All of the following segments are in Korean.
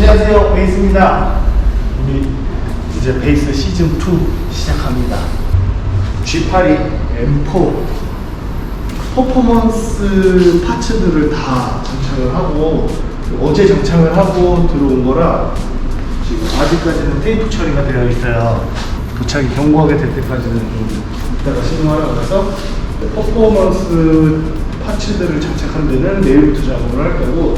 안녕하세요. 베이스입니다. 우리 이제 베이스 시즌 2 시작합니다. G82 M4 퍼포먼스 파츠들을 다 장착을 하고 어제 장착을 하고 들어온 거라 지금 아직까지는 테이프 처리가 되어 있어요. 도착이 경고하게 될 때까지는 좀 이따가 신호하라 그래서 퍼포먼스 파츠들을 장착한 데는 내일부터 작업을 할 거고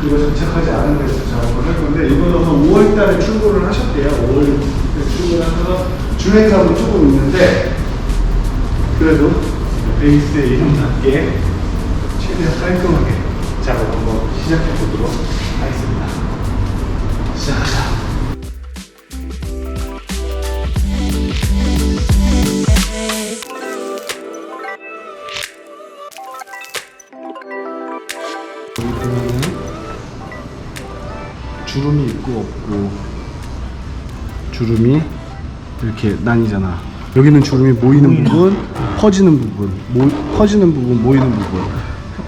그거 장착하지 않은 데서 작업을 할 건데 이거는 한 5월 달에 출고를 하셨대요. 5월 출고하셔서 주행사로 조금 있는데 그래도 베이스에 이름답게 최대한 깔끔하게 작업 한번 시작해 보도록 하겠습니다. 시작하자. 주름이 있고 없고 주름이 이렇게 나뉘잖아. 여기는 주름이 모이는 부분, 퍼지는 부분, 모, 퍼지는 부분, 모이는 부분.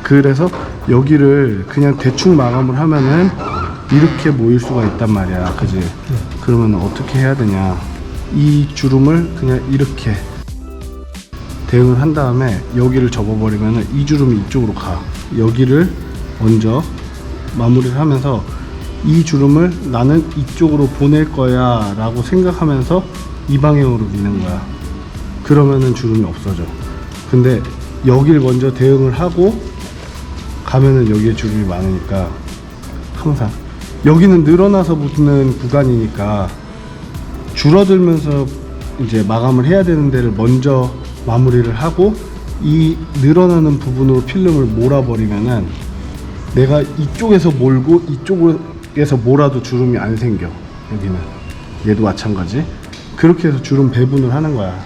그래서 여기를 그냥 대충 마감을 하면은 이렇게 모일 수가 있단 말이야. 그지? 그러면 어떻게 해야 되냐? 이 주름을 그냥 이렇게 대응을 한 다음에 여기를 접어버리면 이 주름이 이쪽으로 가. 여기를 먼저 마무리를 하면서 이 주름을 나는 이쪽으로 보낼 거야 라고 생각하면서 이 방향으로 미는 거야. 그러면은 주름이 없어져. 근데 여길 먼저 대응을 하고 가면은 여기에 주름이 많으니까 항상 여기는 늘어나서 붙는 구간이니까 줄어들면서 이제 마감을 해야 되는 데를 먼저 마무리를 하고 이 늘어나는 부분으로 필름을 몰아버리면은 내가 이쪽에서 몰고 이쪽 에서 몰아도 주름이 안 생겨. 여기는. 얘도 마찬가지. 그렇게 해서 주름 배분을 하는 거야.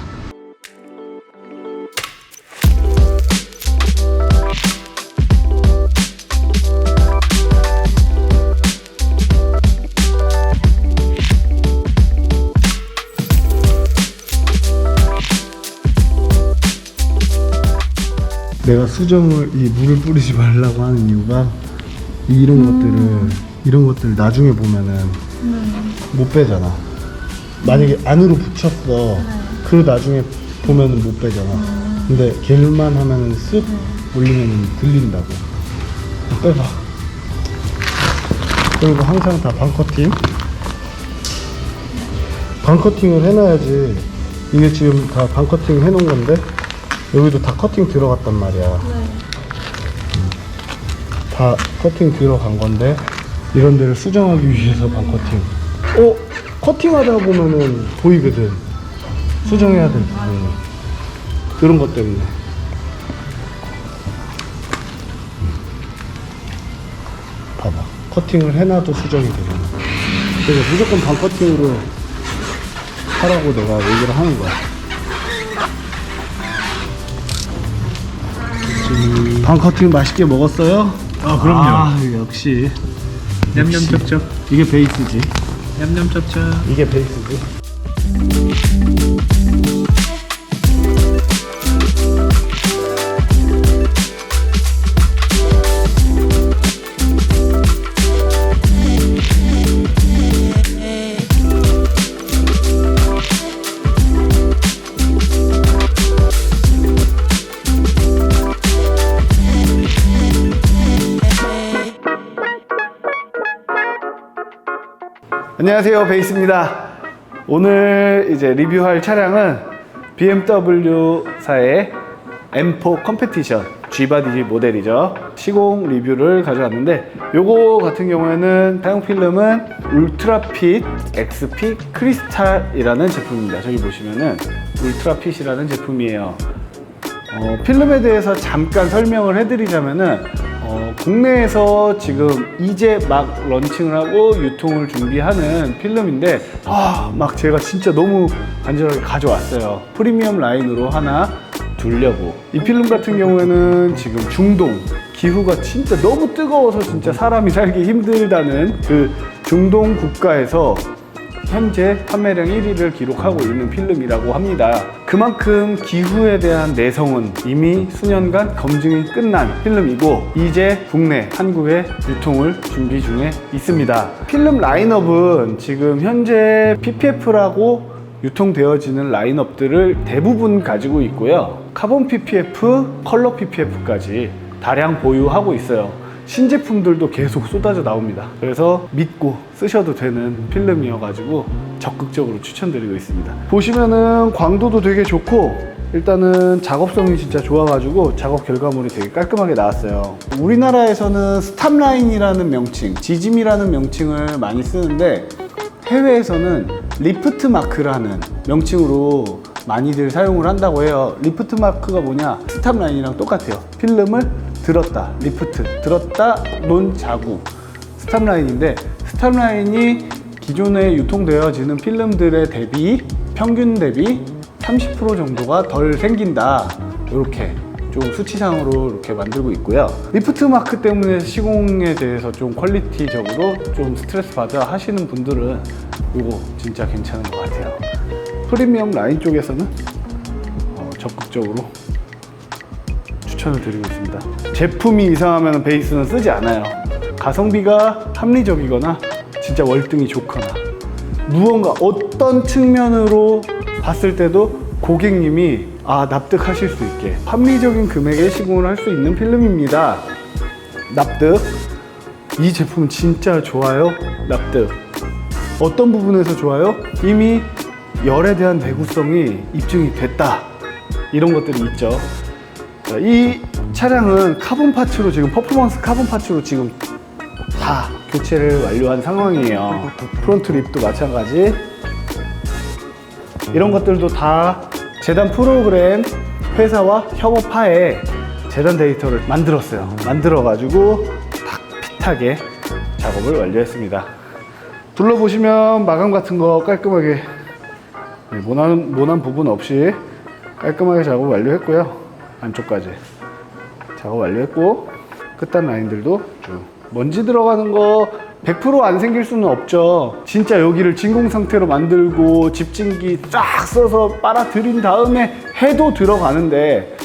내가 수정을 이 물을 뿌리지 말라고 하는 이유가 이 이런 것들을 이런 것들 나중에 보면은 못 빼잖아. 만약에 안으로 붙였어. 그 나중에 보면은 못 빼잖아. 근데 겔만 하면은 쓱 올리면은 들린다고. 빼봐. 그리고 항상 다 반커팅. 반커팅을 해놔야지. 이게 지금 다 반커팅 해놓은 건데 여기도 다 커팅 들어갔단 말이야. 음. 다 커팅 들어간 건데 이런 데를 수정하기 위해서 반 커팅. 어? 커팅하다 보면은 보이거든. 수정해야 될 부분이. 그런 것 때문에. 봐봐. 커팅을 해놔도 수정이 되잖아. 그래서 무조건 반 커팅으로 하라고 내가 얘기를 하는 거야. 반 커팅 맛있게 먹었어요? 아, 그럼요. 아, 역시 냠냠 쩝쩝. 이게 베이스지. 냠냠 쩝쩝. 이게 베이스지. 안녕하세요 베이스입니다. 오늘 이제 리뷰할 차량은 BMW사의 M4 컴페티션 G바디 모델이죠. 시공 리뷰를 가져왔는데 요거 같은 경우에는 사용 필름은 울트라핏 XP 크리스탈이라는 제품입니다. 저기 보시면은 울트라핏이라는 제품이에요. 어, 필름에 대해서 잠깐 설명을 해드리자면은 어, 국내에서 지금 이제 막 런칭을 하고 유통을 준비하는 필름인데 아, 막 제가 진짜 너무 간절하게 가져왔어요. 프리미엄 라인으로 하나 두려고. 이 필름 같은 경우에는 지금 중동 기후가 진짜 너무 뜨거워서 진짜 사람이 살기 힘들다는 그 중동 국가에서 현재 판매량 1위를 기록하고 있는 필름이라고 합니다. 그만큼 기후에 대한 내성은 이미 수년간 검증이 끝난 필름이고 이제 국내 한국에 유통을 준비 중에 있습니다. 필름 라인업은 지금 현재 PPF라고 유통되어지는 라인업들을 대부분 가지고 있고요. 카본 PPF, 컬러 PPF까지 다량 보유하고 있어요. 신제품들도 계속 쏟아져 나옵니다. 그래서 믿고 쓰셔도 되는 필름이어가지고 적극적으로 추천드리고 있습니다. 보시면은 광도도 되게 좋고 일단은 작업성이 진짜 좋아가지고 작업 결과물이 되게 깔끔하게 나왔어요. 우리나라에서는 스탑라인이라는 명칭, 지짐이라는 명칭을 많이 쓰는데 해외에서는 리프트 마크라는 명칭으로 많이들 사용을 한다고 해요. 리프트 마크가 뭐냐? 스탑 라인이랑 똑같아요. 필름을 들었다, 리프트, 들었다, 논 자국. 스탑 라인인데 스탑 라인이 기존에 유통되어지는 필름들의 대비 평균 대비 30% 정도가 덜 생긴다. 이렇게 좀 수치상으로 이렇게 만들고 있고요. 리프트 마크 때문에 시공에 대해서 좀 퀄리티적으로 좀 스트레스 받아 하시는 분들은 이거 진짜 괜찮은 것 같아요. 프리미엄 라인 쪽에서는 어, 적극적으로 추천을 드리고 있습니다. 제품이 이상하면 베이스는 쓰지 않아요. 가성비가 합리적이거나 진짜 월등히 좋거나 무언가 어떤 측면으로 봤을 때도 고객님이 아 납득하실 수 있게 합리적인 금액에 시공을 할 수 있는 필름입니다. 납득. 이 제품 진짜 좋아요. 납득. 어떤 부분에서 좋아요? 이미 열에 대한 내구성이 입증이 됐다. 이런 것들이 있죠. 자, 이 차량은 카본 파츠로 지금 퍼포먼스 카본 파츠로 지금 다 교체를 완료한 상황이에요. 프론트 립도 마찬가지. 이런 것들도 다 재단 프로그램 회사와 협업하에 재단 데이터를 만들었어요. 만들어가지고 딱 핏하게 작업을 완료했습니다. 둘러보시면 마감 같은 거 깔끔하게 네, 모난, 모난 부분 없이 깔끔하게 작업 완료했고요. 안쪽까지 작업 완료했고 끝단 라인들도 쭉 먼지 들어가는 거 100%안 생길 수는 없죠. 진짜 여기를 진공 상태로 만들고 집진기 쫙 써서 빨아들인 다음에 해도 들어가는데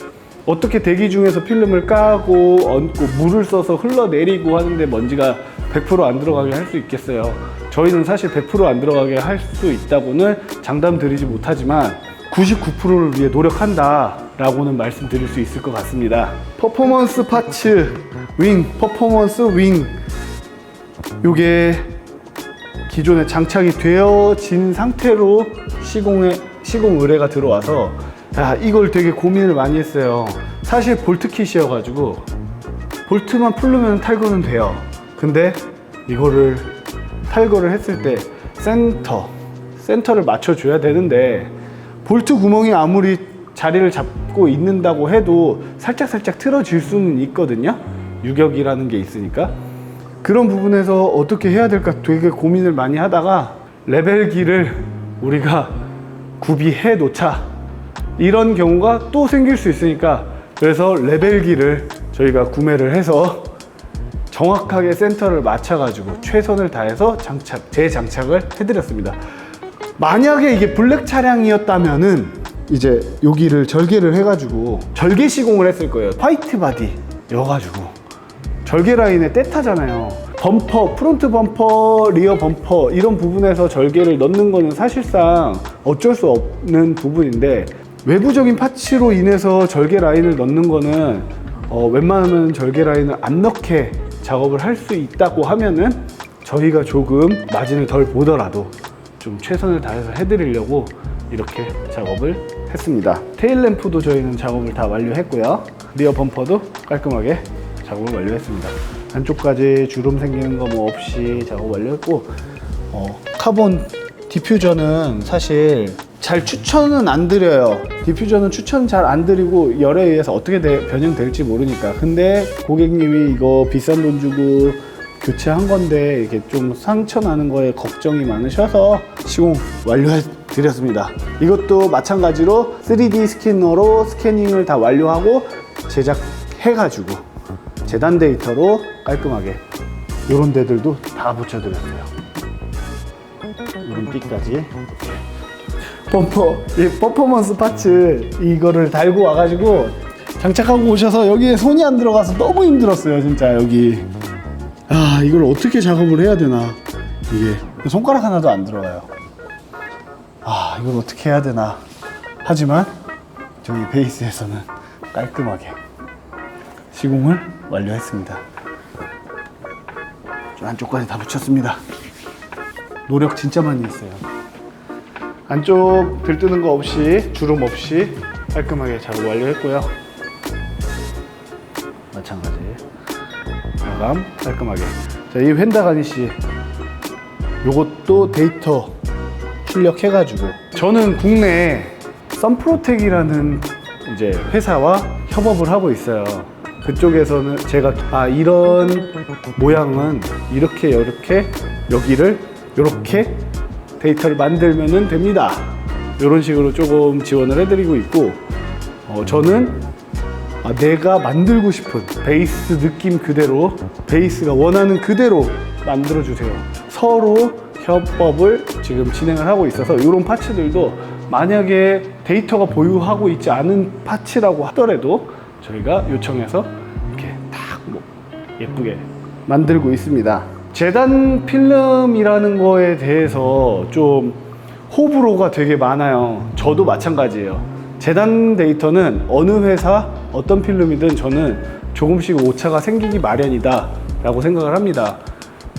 어떻게 대기 중에서 필름을 까고 얹고 물을 써서 흘러내리고 하는데 먼지가 100%안 들어가게 할 수 있겠어요. 저희는 사실 100%안 들어가게 할 수 있다고는 장담 드리지 못하지만 99%를 위해 노력한다 라고는 말씀드릴 수 있을 것 같습니다. 퍼포먼스 파츠 윙, 퍼포먼스 윙 요게 기존에 장착이 되어진 상태로 시공에 시공 의뢰가 들어와서 야, 이걸 되게 고민을 많이 했어요. 사실 볼트킷이어 가지고 볼트만 풀르면 탈거는 돼요. 근데 이거를 탈거를 했을 때 센터, 센터를 맞춰줘야 되는데 볼트 구멍이 아무리 자리를 잡고 있는다고 해도 살짝살짝 틀어질 수는 있거든요. 유격이라는 게 있으니까. 그런 부분에서 어떻게 해야 될까 되게 고민을 많이 하다가 레벨기를 우리가 구비해 놓자. 이런 경우가 또 생길 수 있으니까 그래서 레벨기를 저희가 구매를 해서 정확하게 센터를 맞춰 가지고 최선을 다해서 장착, 재장착을 해드렸습니다. 만약에 이게 블랙 차량이었다면은 이제 여기를 절개를 해가지고 절개 시공을 했을 거예요. 화이트 바디 여가지고 절개 라인에 떼타잖아요. 범퍼, 프론트 범퍼, 리어 범퍼 이런 부분에서 절개를 넣는 거는 사실상 어쩔 수 없는 부분인데 외부적인 파츠로 인해서 절개 라인을 넣는 거는 어, 웬만하면 절개 라인을 안 넣게 작업을 할 수 있다고 하면은 저희가 조금 마진을 덜 보더라도 좀 최선을 다해서 해드리려고 이렇게 작업을 했습니다. 테일 램프도 저희는 작업을 다 완료했고요. 리어 범퍼도 깔끔하게 작업을 완료했습니다. 안쪽까지 주름 생기는 거 뭐 없이 작업 완료했고 어, 카본 디퓨저는 사실 잘 추천은 안 드려요. 디퓨저는 추천 잘 안 드리고 열에 의해서 어떻게 돼- 변형될지 모르니까. 근데 고객님이 이거 비싼 돈 주고 교체한 건데 이게 좀 상처 나는 거에 걱정이 많으셔서 시공 완료해 드렸습니다. 이것도 마찬가지로 3D 스캐너로 스캐닝을 다 완료하고 제작해 가지고 재단 데이터로 깔끔하게 이런 데들도 다 붙여드렸어요. 이런 띠까지 범퍼 이 퍼포먼스 파츠 이거를 달고 와가지고 장착하고 오셔서 여기에 손이 안 들어가서 너무 힘들었어요 진짜 여기 아 이걸 어떻게 작업을 해야 되나 이게. 손가락 하나도 안 들어가요. 아 이걸 어떻게 해야 되나. 하지만 저희 베이스에서는 깔끔하게 시공을 완료했습니다. 좀 안쪽까지 다 붙였습니다. 노력 진짜 많이 했어요. 안쪽 들뜨는 거 없이 주름 없이 깔끔하게 작업 완료했고요 마감 깔끔하게 자, 이 펜다 가니시 요것도 데이터 출력해가지고 저는 국내 썬프로텍이라는 이제 회사와 협업을 하고 있어요. 그쪽에서는 제가 아 이런 모양은 이렇게 이렇게 여기를 이렇게 데이터를 만들면은 됩니다. 이런 식으로 조금 지원을 해드리고 있고 어, 저는 아, 내가 만들고 싶은 베이스 느낌 그대로 베이스가 원하는 그대로 만들어 주세요. 서로 협업을 지금 진행을 하고 있어서 이런 파츠들도 만약에 데이터가 보유하고 있지 않은 파츠라고 하더라도 저희가 요청해서 이렇게 딱 뭐 예쁘게 만들고 있습니다. 재단 필름이라는 거에 대해서 좀 호불호가 되게 많아요. 저도 마찬가지예요. 재단 데이터는 어느 회사 어떤 필름이든 저는 조금씩 오차가 생기기 마련이다 라고 생각을 합니다.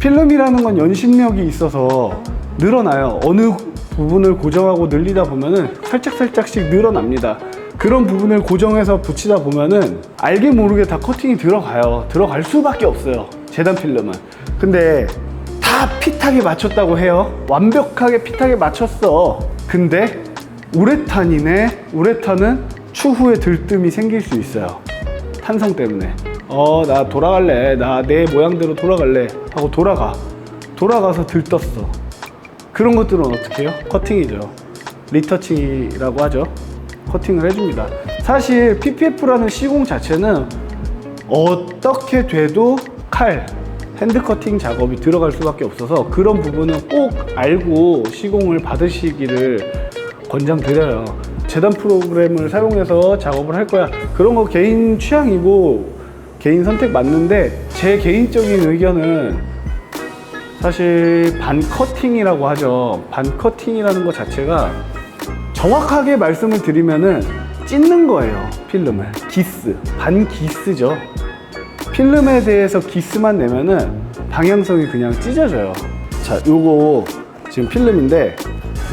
필름이라는 건 연신력이 있어서 늘어나요. 어느 부분을 고정하고 늘리다 보면은 살짝살짝씩 늘어납니다. 그런 부분을 고정해서 붙이다 보면은 알게 모르게 다 커팅이 들어가요. 들어갈 수밖에 없어요. 재단 필름은. 근데 다 핏하게 맞췄다고 해요. 완벽하게 핏하게 맞췄어. 근데 우레탄이네. 우레탄은 추후에 들뜸이 생길 수 있어요. 탄성 때문에. 어, 나 돌아갈래. 나 내 모양대로 돌아갈래. 하고 돌아가. 돌아가서 들떴어. 그런 것들은 어떻게 해요? 커팅이죠. 리터칭이라고 하죠. 커팅을 해줍니다. 사실 PPF라는 시공 자체는 어떻게 돼도 칼, 핸드 커팅 작업이 들어갈 수밖에 없어서 그런 부분은 꼭 알고 시공을 받으시기를 권장드려요. 재단 프로그램을 사용해서 작업을 할 거야. 그런 거 개인 취향이고 개인 선택 맞는데 제 개인적인 의견은 사실 반 커팅이라고 하죠. 반 커팅이라는 것 자체가 정확하게 말씀을 드리면은 찢는 거예요. 필름을. 기스. 반 기스죠. 필름에 대해서 기스만 내면은 방향성이 그냥 찢어져요. 자, 요거 지금 필름인데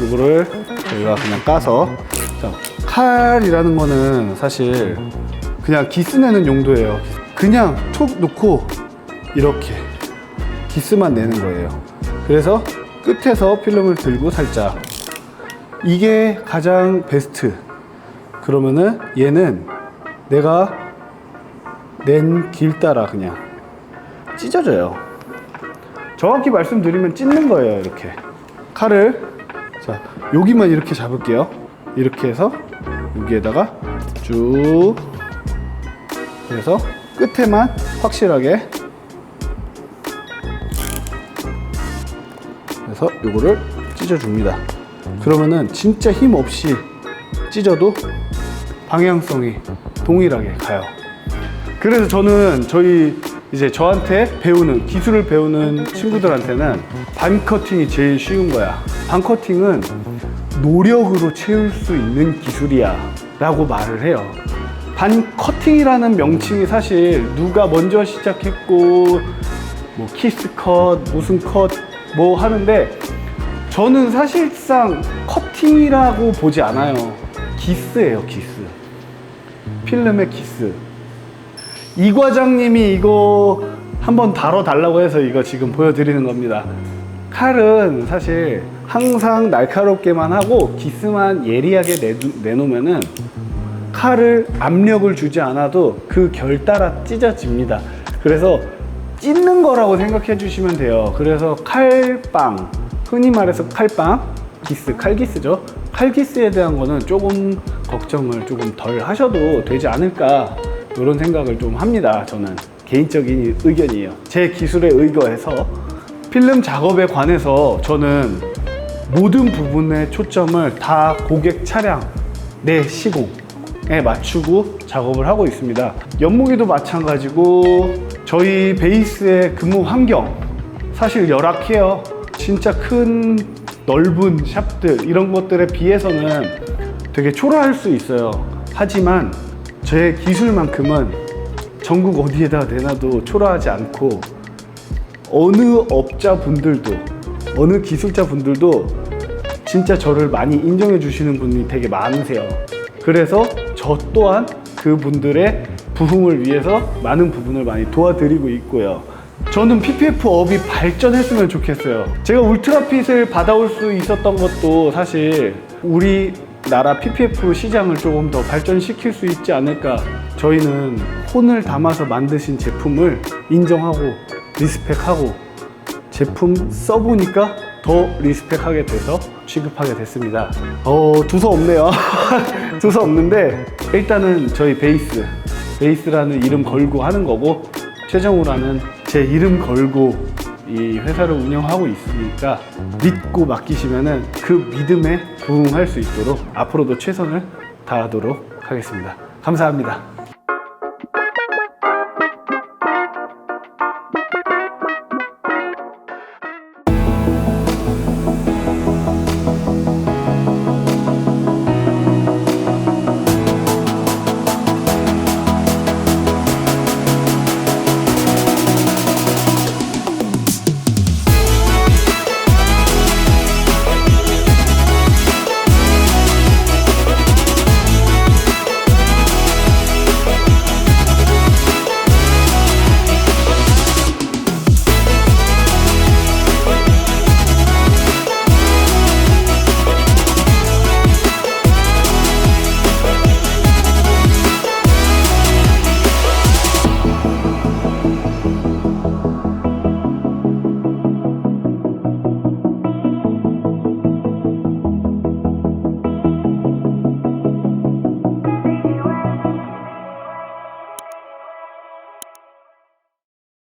요거를 저희가 그냥 까서 자, 칼이라는 거는 사실 그냥 기스 내는 용도예요. 그냥 톡 놓고 이렇게 기스만 내는 거예요. 그래서 끝에서 필름을 들고 살짝 이게 가장 베스트. 그러면은 얘는 내가 낸 길 따라 그냥 찢어져요. 정확히 말씀드리면 찢는 거예요, 이렇게. 칼을 자, 여기만 이렇게 잡을게요. 이렇게 해서 여기에다가 쭉 그래서 끝에만 확실하게 그래서 요거를 찢어줍니다. 그러면은 진짜 힘 없이 찢어도 방향성이 동일하게 가요. 그래서 저는 저희 이제 저한테 배우는 기술을 배우는 친구들한테는 반 커팅이 제일 쉬운 거야. 반 커팅은 노력으로 채울 수 있는 기술이야. 라고 말을 해요. 반 커팅이라는 명칭이 사실 누가 먼저 시작했고 뭐 키스 컷, 무슨 컷 뭐 하는데 저는 사실상 커팅이라고 보지 않아요. 기스예요, 기스. 필름의 기스. 이 과장님이 이거 한번 다뤄달라고 해서 이거 지금 보여드리는 겁니다. 칼은 사실 항상 날카롭게만 하고 기스만 예리하게 내놓으면은 칼을 압력을 주지 않아도 그 결 따라 찢어집니다. 그래서 찢는 거라고 생각해 주시면 돼요. 그래서 칼빵, 흔히 말해서 칼빵, 기스, 칼기스죠. 칼기스에 대한 거는 조금 걱정을 조금 덜 하셔도 되지 않을까 이런 생각을 좀 합니다. 저는 개인적인 의견이에요. 제 기술에 의거해서 필름 작업에 관해서 저는 모든 부분의 초점을 다 고객 차량 내 시공에 맞추고 작업을 하고 있습니다. 연무기도 마찬가지고 저희 베이스의 근무 환경 사실 열악해요. 진짜 큰 넓은 샵들 이런 것들에 비해서는 되게 초라할 수 있어요. 하지만 제 기술만큼은 전국 어디에다 내놔도 초라하지 않고 어느 업자분들도 어느 기술자분들도 진짜 저를 많이 인정해 주시는 분이 되게 많으세요. 그래서 저 또한 그분들의 부흥을 위해서 많은 부분을 많이 도와드리고 있고요. 저는 PPF 업이 발전했으면 좋겠어요. 제가 울트라핏을 받아올 수 있었던 것도 사실 우리 나라 PPF 시장을 조금 더 발전시킬 수 있지 않을까. 저희는 혼을 담아서 만드신 제품을 인정하고 리스펙하고 제품 써보니까 더 리스펙하게 돼서 취급하게 됐습니다. 어, 두서 없네요. 두서 없는데, 일단은 저희 베이스, 베이스라는 이름 걸고 하는 거고, 최정우라는 제 이름 걸고 이 회사를 운영하고 있으니까 믿고 맡기시면은 그 믿음에 부응할 수 있도록 앞으로도 최선을 다하도록 하겠습니다. 감사합니다.